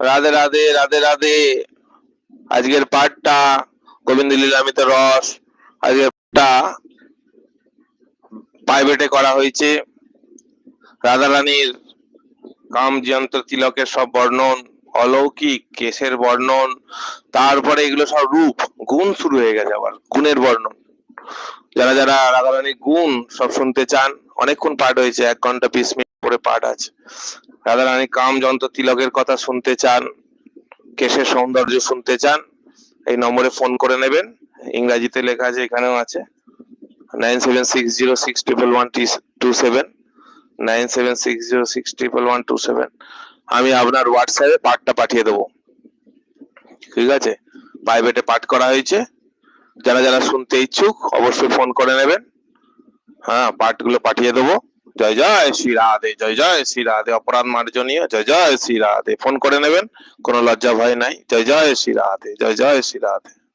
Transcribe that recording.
রাধে রাধে রাধে রাধে। আজকের পাঠটা গোবিন্দ লীলামিত রস। আজকের পাঠটা প্রাইভেটে করা হয়েছে। রাধারানীর কাম যন্ত্র তিলকের সব বর্ণন, অলৌকিক কেশের বর্ণন, তারপরে এগুলো সব রূপ, গুণ শুরু হয়ে গেছে আবার, গুণের বর্ণন। যারা যারা রাধারানীর গুণ সব শুনতে চান, অনেকক্ষণ পাঠ হয়েছে, এক ঘণ্টা বিশ মিনিট করে পাঠ আছে। রাধারানী কাম যন্ত্র তিলকের কথা শুনতে চান, কেশের সৌন্দর্য শুনতে চান, এই নম্বরে ফোন করে নেবেন। ইংরাজিতে লেখা আছে, এখানেও আছে। Nine seven six zero six triple one two seven nine seven six zero six triple one two seven আমি আপনার হোয়াটসঅ্যাপে পাঠটা পাঠিয়ে দেবো। ঠিক আছে? প্রাইভেটে পাঠ করা হয়েছে। যারা যারা শুনতে ইচ্ছুক, অবশ্যই ফোন করে নেবেন। হ্যাঁ পাঠগুলো পাঠিয়ে দেবো। জয় জয় শ্রী রাধে, জয় জয় শ্রী রাধে। অপরাধ মার্জনীয়। জয় জয় শ্রী রাধে। ফোন করে নেবেন, কোনো লজ্জা ভয় নাই। জয় জয় শ্রী রাধে, জয় জয় শ্রী রাধে।